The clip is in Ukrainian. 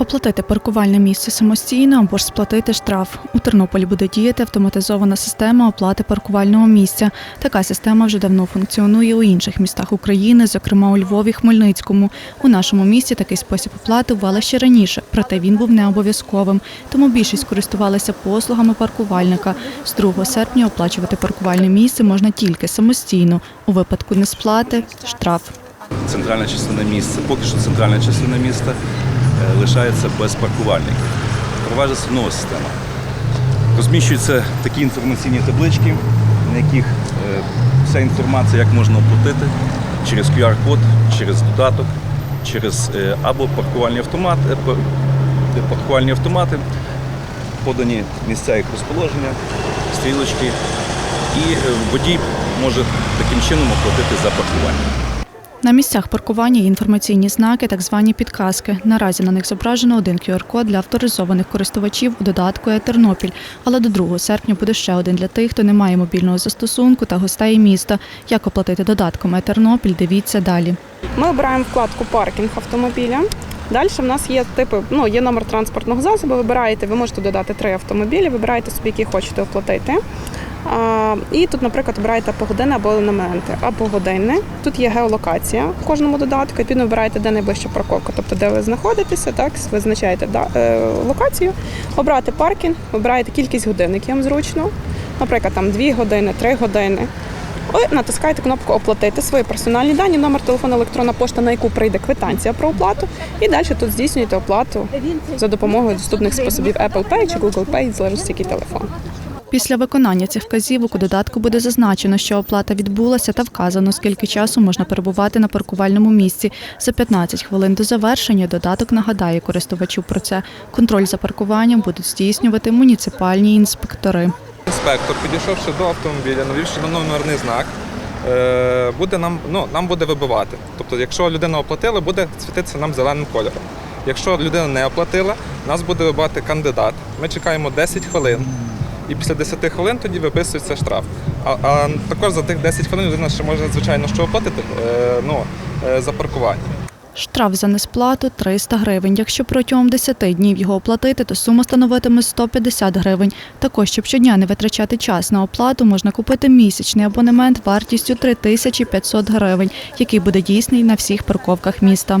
Оплатити паркувальне місце самостійно або ж сплатити штраф. У Тернополі буде діяти автоматизована система оплати паркувального місця. Така система вже давно функціонує у інших містах України, зокрема у Львові, Хмельницькому. У нашому місті такий спосіб оплати ввели ще раніше, проте він був не обов'язковим. Тому більшість користувалися послугами паркувальника. З 2 серпня оплачувати паркувальне місце можна тільки самостійно. У випадку несплати штраф. центральна частина міста, поки що центральна частина міста лишається без паркувальників. Впроваджується нова система. Розміщуються такі інформаційні таблички, на яких е, вся інформація, як можна оплатити через QR-код, через додаток, через е, або паркувальні автомати, е, пар- паркувальні автомати, подані місця їх розположення, стрілочки, і водій може таким чином оплатити за паркування. На місцях паркування є інформаційні знаки, так звані підказки. Наразі на них зображено один QR-код для авторизованих користувачів у додатку «Е-Тернопіль». Але до 2 серпня буде ще один для тих, хто не має мобільного застосунку та гостей міста. Як оплатити додатком «Е-Тернопіль» – дивіться далі. Ми обираємо вкладку паркінг автомобіля. Далі в нас є типи, ну є номер транспортного засобу. Вибираєте, ви можете додати три автомобілі, вибираєте собі, які хочете оплатити. І тут, наприклад, обираєте погодинне або елементи, або годинне. Тут є геолокація в кожному додатку. Відповідно, вибираєте, де найближча парковка, тобто де ви знаходитеся, так визначаєте е, локацію, обираєте паркінг, вибираєте кількість годин, які вам зручно. Наприклад, там 2 години, 3 години. Ви натискаєте кнопку Оплатити свої персональні дані, номер телефону, електронна пошта, на яку прийде квитанція про оплату. І далі тут здійснюєте оплату за допомогою доступних способів Apple Pay чи Google Pay, залежить який телефон. Після виконання цих вказівок у додатку буде зазначено, що оплата відбулася та вказано, скільки часу можна перебувати на паркувальному місці. За 15 хвилин до завершення додаток нагадає користувачу про це. Контроль за паркуванням будуть здійснювати муніципальні інспектори. Інспектор, підійшовши до автомобіля, навівши на номерний знак, е, буде нам, ну, нам буде вибивати. Тобто, якщо людина оплатила, буде світитися нам зеленим кольором. Якщо людина не оплатила, нас буде вибивати кандидат. Ми чекаємо 10 хвилин. І після 10 хвилин тоді виписується штраф. А, а також за тих 10 хвилин людина ще може, звичайно, що оплатити е, ну, е, за паркування. Штраф за несплату 300 гривень. Якщо протягом 10 днів його оплатити, то сума становитиме 150 гривень. Також, щоб щодня не витрачати час на оплату, можна купити місячний абонемент вартістю 3500 гривень, який буде дійсний на всіх парковках міста.